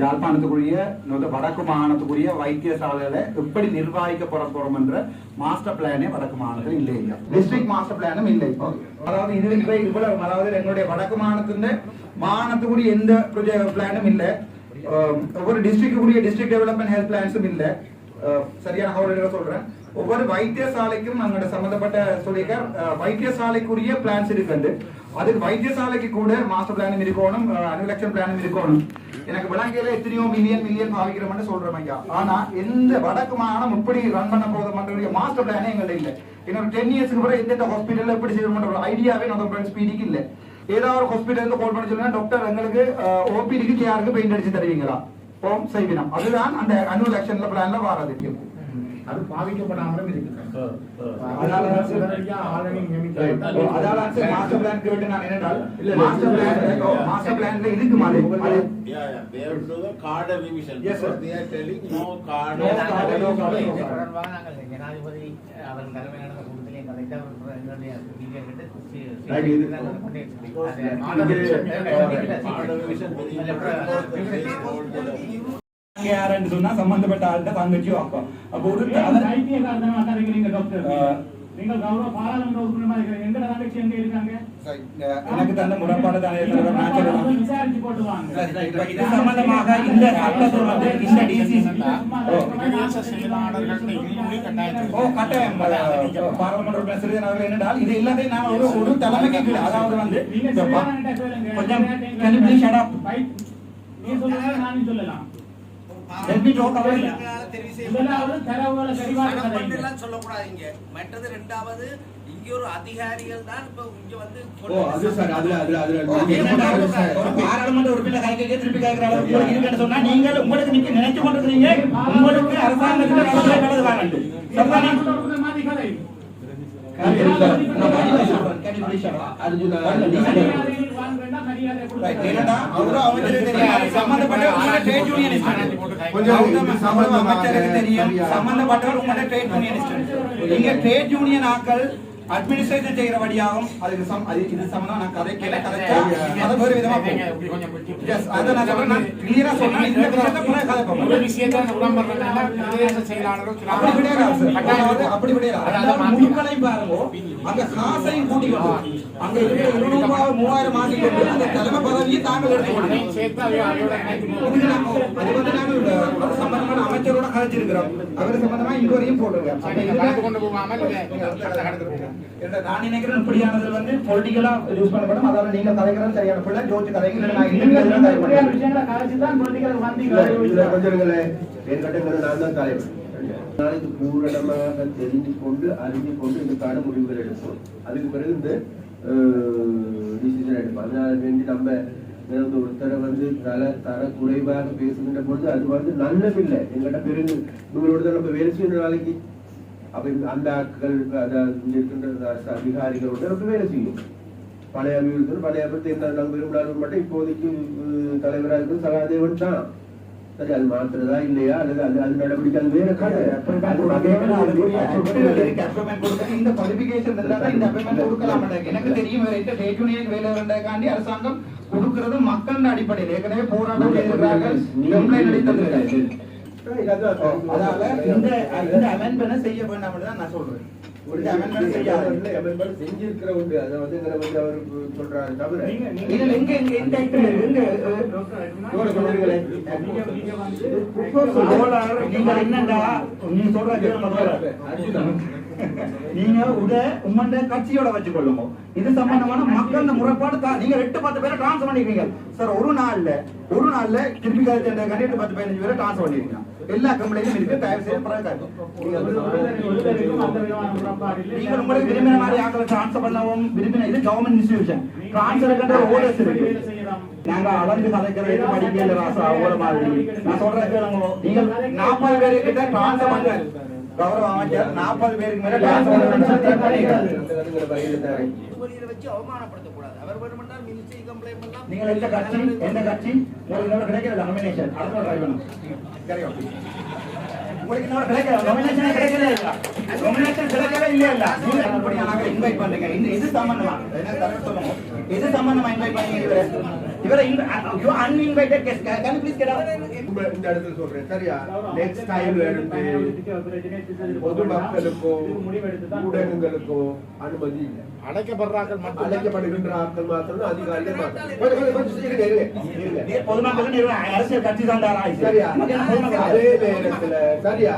யாழ்ப்பாணத்துக்குரிய வடக்கு மாகாணத்துக்குரிய வைத்தியசாலைகளை எப்படி நிர்வகிக்க போற போறோம் என்ற மாஸ்டர் பிளானே வடக்கு மாகாணத்தில் இல்லை இல்லையா டிஸ்ட்ரிக்ட் மாஸ்டர் பிளானும் இல்லை அதாவது இது இவ்வளவு அதாவது எங்களுடைய வடக்கு மாகாணத்தின் மாகாணத்துக்குரிய எந்த பிளானும் இல்லை. ஒவ்வொரு டிஸ்ட்ரிக்டுக்குரிய டிஸ்ட்ரிக்ட் டெவலப்மெண்ட் ஹெல்த் பிளான்ஸும் இல்லை. சரியான கவலையோட சொல்றேன். ஒவ்வொரு வைத்தியசாலைக்கும் நம்மளோட சம்பந்தப்பட்ட சொல்லியிருக்க வைத்தியசாலைக்குரிய பிளான்ஸ் இருக்குது அதுக்கு வைத்தியசாலைக்கு கூட மாஸ்டர் பிளானும் இருக்கணும் அனுலட்சம் பிளானும் இருக்கணும். எனக்கு விலங்கையில எத்தனையோ மில்லியன் மில்லியன் பாவிக்கிறோம்னு சொல்றேன் ஐயா. ஆனா எந்த வடக்கு மாகாணம் எப்படி ரன் பண்ண போதும் மாஸ்டர் பிளானே எங்கள்ட்ட இல்ல. இன்னொரு டென் இயர்ஸ்க்கு கூட எந்தெந்த ஹாஸ்பிட்டல் எப்படி செய்யணும்ன்ற ஒரு ஐடியாவே நம்ம ஃப்ரெண்ட்ஸ் ஸ்பீடிக்கு இல்ல. ஏதாவது ஒரு ஹாஸ்பிட்டலுக்கு கால் பண்ணி சொல்லுங்க டாக்டர் எங்களுக்கு ஓபிடிக்கு யாருக்கு பெயிண்ட் அடிச்சு தருவீங்களா? ஓம் செய்வினம் அதுதான் அந்த அனுவல் ஆக்ஷன்ல பிளான்ல வாரது அது பாதிக்கப்படாமலும் இருக்கு அதனால தான் சார் உடனடியா ஆளுநரை நியமிக்க அதால சார் மாஸ்டர் பிளான் கேட்டு நான் என்னென்றால் மாஸ்டர் பிளான் மாஸ்டர் பிளான்ல இருக்கு மாதிரி அது Yeah, yeah, they have to do the card revision. Yes, sir. Because They are telling no card. No card, no card, no card. தொடர்பாக நாங்கள் ஜனாதிபதி அவர் தலைமை நடந்த கூட்டத்திலே கலைத்து அவர் எங்களுடைய டீட்டெயில் யாருன்னு சொன்னா சம்பந்தப்பட்ட ஆள்கிட்ட தங்கச்சி வாக்கம் அப்போ ஒரு எனக்கு தந்த முறைப்பாடு தானே இது சம்பந்தமாக இந்த சட்டத்தில் வந்து டிசி ஓ. கட்டாயம். பாராளுமன்ற இது எல்லாத்தையும் நான் ஒரு ஒரு தலைமைக்கு கீழே அதாவது வந்து கொஞ்சம் சொல்லலாம். சொல்லக்கூடாதீங்க. மற்றது ரெண்டாவது இங்க ஒரு அதிகாரிகள் தான் இப்ப இங்க வந்து பாராளுமன்ற உறுப்பினர் கை கைக்கே திருப்பி கேட்கிற அளவுக்கு உங்களுக்கு இருக்குன்னு சொன்னா உங்களுக்கு நீங்க நினைச்சு உங்களுக்கு அரசாங்கத்துல நல்லது கதை. ட்ரேட் யூனியன் ஆக்கள் அட்மினிஸ்ட்ரேஷன் செய்யற வழியாகும் அதுக்கு சம் அது இது சம்பந்தம் நான் கதைக்கல கதைச்சா அதை வேறு விதமா போகும். அதை நான் நான் கிளியரா சொல்றேன். இந்த விஷயத்தை கூட கதை பார்ப்போம் விஷயத்தை உடம்படுறதுனால பிரதேச செயலாளரும் அப்படி கிடையாது சார். கட்டாயம் அதாவது அப்படி கிடையாது அதாவது முழுக்களையும் பாருங்க. அங்க காசையும் கூட்டி கொண்டு அங்க இருக்கிற இருநூறு ரூபாய் மூவாயிரம் மாட்டி கொண்டு அந்த தலைமை பதவியை தாங்கள் சேர்த்து அதை வந்து அது சம்பந்தமான அமைச்சரோட கதைச்சிருக்கிறோம் அவர் சம்பந்தமா இதுவரையும் கடந்து கொண்டு போகாமல் நான் நினைக்கிறேன் இப்படியானது வந்து பொலிட்டிக்கலா யூஸ் பண்ணப்படும். அதாவது நீங்க கதைக்கிறது சரியான பிள்ளை நான் இந்த கலைச்சு தான் இதுல வந்தீங்க கொஞ்சம் இருங்களே என் கட்டங்கள் நான் தான் தலைவர் நாளைக்கு பூரணமாக தெரிந்து கொண்டு அறிந்து கொண்டு இதுக்கான முடிவுகள் எடுப்போம். அதுக்கு பிறகு இந்த டிசிஷன் எடுப்போம். அதனால வேண்டி நம்ம வந்து ஒருத்தரை வந்து தர தர குறைவாக பேசுகின்ற பொழுது அது வந்து நல்லதில்லை எங்கிட்ட பெருங்கு இவங்களோட தான் நம்ம வேலை செய்யணும் நாளைக்கு. அப்ப அந்த ஆட்கள் அதாவது இருக்கின்ற அதிகாரிகளோட நம்ம வேலை செய்யும். பழைய அபிவிருத்தி பழைய அபிவிருத்தி என்ன நாங்கள் விரும்பினாலும் மட்டும் இப்போதைக்கு தலைவராக இருக்கிறது சகாதேவன் தான். சரி அது மாத்துறதா இல்லையா? அல்லது அது அது நடவடிக்கை அது வேற கதை. இந்த குவாலிபிகேஷன் இருந்தா இந்த அப்பாயின்மெண்ட் கொடுக்கலாம் எனக்கு. தெரியும் வேற டேட் யூனியன் வேலை இருந்ததுக்காண்டி அரசாங்கம் கொடுக்கிறது மக்கள் அடிப்படையில். ஏற்கனவே போராட்டம் செய்திருக்கிறார்கள். கம்ப்ளைண்ட் அடித்திருக்கிறார்கள் அதால இந்த இந்த அமெண்ட்மெண்ட் செய்ய வேண்டாம் தான் நான் சொல்றேன். செஞ்சிருக்கிற உண்டு அதை வந்து வந்து அவர் சொல்றாரு தவிர. நீங்க நீ சொல்ற. நீங்க உத உம்மண்ட கட்சியோட வச்சுக்கொள்ளுங்க. இது சம்பந்தமான மக்கள் முறைப்பாடு தான் நீங்க எட்டு பத்து பேரை டிரான்ஸ்ஃபர் பண்ணிருக்கீங்க சார் ஒரு நாள்ல ஒரு நாள்ல திருப்பி எட்டு பத்து பதினஞ்சு பேரை டிரான்ஸ்ஃபர் பண்ணிருக்கீங்க எல்லா கம்பெனியும் இருக்கு தயவு செய்து பிறகு ஒருவருக்கும் அந்த விதமான முரண்பாடு இல்லை. நீங்க உங்களுக்கு விரும்பின மாதிரி ஆக்களை டிரான்ஸ்ஃபர் பண்ணவும் விரும்பின இது கவர்மெண்ட் இன்ஸ்டிடியூஷன் டிரான்ஸ்ஃபர் ஓடர்ஸ் இருக்கு. நாங்க அளந்து கலைக்கிறது படிக்கல ராசா அவ்வளவு மாதிரி. நான் சொல்றேன் கேளுங்க நீங்க நாற்பது பேரு கிட்ட டிரான்ஸ்ஃபர் பண்ண கௌரவ அமைச்சர் நாற்பது பேருக்கு மேல டிரான்ஸ்ஃபர் வெளியில வச்சு அவமானப்படுத்தக்கூடாது. அவர் வேணுமென்றால் மினிஸ்ட்ரி கம்ப்ளைண்ட் பண்ணலாம். நீங்க எந்த கட்சி எந்த கட்சி? உங்களுக்கு இன்னொரு கிடைக்கல நாமினேஷன் அடுத்த ட்ரை சரியா உங்களுக்கு இன்னொரு கிடைக்கல நாமினேஷன் கிடைக்கல இல்ல. நாமினேஷன் கிடைக்கவே இல்ல. இல்ல அப்படியே நாங்க இன்வைட் பண்ணுங்க இந்த இது சம்பந்தமா? என்ன தர சொல்லுங்க இது சம்பந்தமா இன்வைட் பண்ணீங்க இவரை you uninvited guest can please get out இந்த இந்த இடத்துல சொல்றேன். சரியா? நெக்ஸ்ட் டைம் எடுத்து பொதுமக்களுக்கோ ஊடகங்களுக்கோ அனுமதி இல்லை. அழைக்கப்படுறார்கள் மட்டும். அழைக்கப்படுகின்ற ஆட்கள் மாத்திரம் அதிகாரிகள் மாத்திரம். கொஞ்சம் கொஞ்சம் கொஞ்சம் இருங்க இருங்க. இருங்க பொதுமக்கள் அரசியல் கட்சி தான் சரியா? அதே நேரத்துல சரியா?